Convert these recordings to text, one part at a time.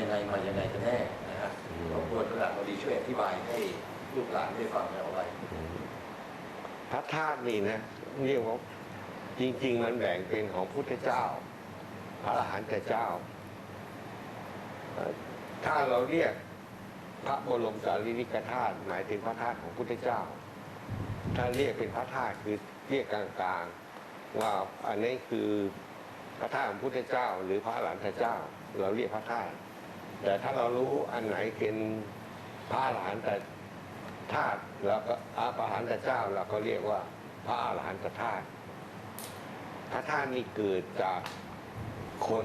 ยังไงมายังไงกันแน่นะฮะอืมรบกวนพระดาบดีช่วยอธิบายให้ลูกหลานได้ฟังหน่อยเอาไว้พระธาตุนี่นะเรียกว่าจริง ๆ มันแบ่งเป็นของพุทธเจ้า พระอรหันตเจ้าเอ่อถ้าเราเรียกพระบรมสารีริกธาตุหมายถึงพระธาตุของพุทธเจ้า ถ้าเรียกเป็นพระธาตุคือเรียกกลางๆว่าอันนี้คือ พระธาตุของพุทธเจ้า หรือพระอรหันตเจ้า เราเรียกพระธาตุแต่ถ้าเรารู้อันไหนเป็นพระอรหันตธาตุแล้วก็อาพระอรหันตเจ้าเราก็เรียกว่า พระอรหันตธาตุพระธาตุนี้เกิดจากคน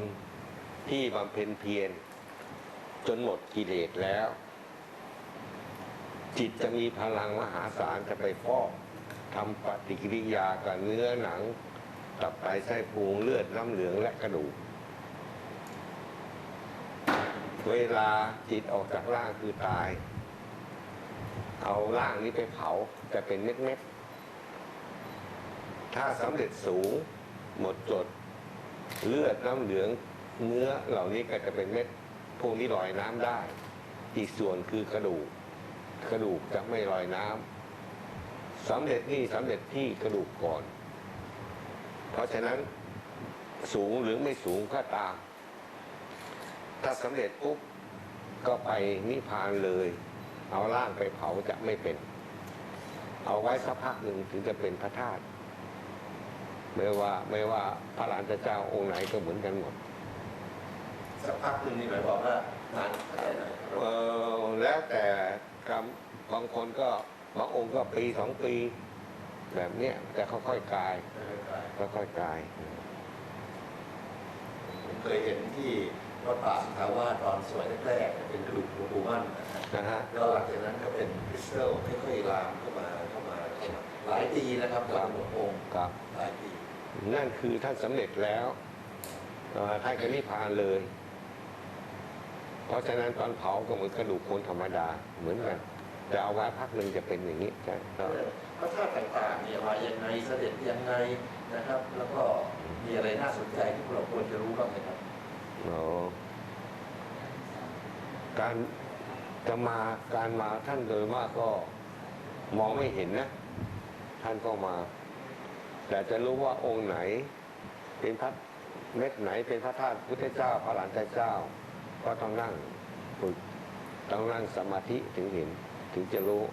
ที่บำเพ็ญเพียรจนหมดกิเลสแล้ว จิตจะมีพลังมหาศาลจะไปฟอกทำปฏิกิริยากับเนื้อหนัง ตับไตไส้พุงเลือดน้ำเหลืองและกระดูก เวลาจิตออกจากร่างคือตาย เอาร่างนี้ไปเผาจะเป็นเม็ดๆ ถ้าสำเร็จสูง หมดจด เลือดน้ำเหลืองเนื้อเหล่านี้ก็จะเป็นเม็ดพวกนี้ลอยน้ำได้ อีกส่วนคือกระดูก กระดูกจะไม่ลอยน้ำสำเร็จนี่สำเร็จที่กระดูกก่อน เพราะฉะนั้นสูงหรือไม่สูงก็ตาม ถ้าสำเร็จปุ๊บก็ไปนิพพานเลย เอาร่างไปเผาจะไม่เป็น เอาไว้สักพักหนึ่งถึงจะเป็นพระธาตุไม่ว่าไม่ว่าพระหลานเจ้าองค์ไหนก็เหมือนกันหมดสักพักหนึ่งนี่หมายความว่านานแค่ไหนเออแล้วแต่กรรมบางคนก็บางองค์ก็ปีสองปี แบบเนี้ยจะค่อยๆกลายค่อยๆกลาย ผมเคยเห็นที่วัดป่าสุทาวาสตอนสมัยแรกๆเป็นกระดูกหลวงปู่มั่นนะฮะนะฮะแล้วหลังจากนั้นก็เป็นคริสตัลค่อยๆลามเข้ามาเข้ามาเข้ามาหลายปีนะครับหลังหลวงองค์ครับหลายปีนั่นคือท่านสำเร็จแล้วเอ่อท่านก็นิพพานเลย เพราะฉะนั้นตอนเผาก็เหมือนกระดูกคนธรรมดาเหมือนกันแต่เอาไว้พักหนึ่งจะเป็นอย่างนี้ใช่ครับพระธาตุต่างๆเนี่ย มายังไงเสด็จยังไงนะครับ แล้วก็มีอะไรน่าสนใจที่พวกเราควรจะรู้บ้างไหมครับอการจะมาการมาท่านโดยมากก็มองไม่เห็นนะ ท่านก็มา แต่จะรู้ว่าองค์ไหน เป็นพระเม็ดไหนเป็นพระธาตุพุทธเจ้า พระหลานเจ้า ก็ต้องนั่งฝึกต้องนั่งสมาธิถึงเห็นถึงจะรู้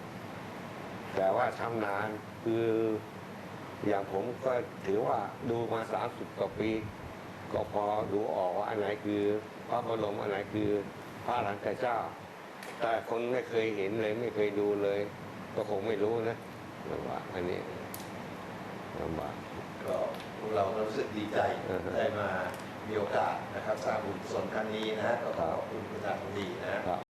แต่ว่าชำนาญคืออย่างผมก็ถือว่าดูมาสามสิบกว่าปี ก็พอดูออกว่าอันไหนคือพระบรมอันไหนคือพระหลานเจ้า แต่คนไม่เคยเห็นเลยไม่เคยดูเลย ก็คงไม่รู้นะลำบากอันนี้ลำบากก็พวกเราก็รู้สึกดีใจอือฮะได้มามีโอกาสนะครับสร้างบุญกุศลครั้งนี้นะฮะก็ขอขอบคุณคุณอาจารย์ดีนะฮะครับ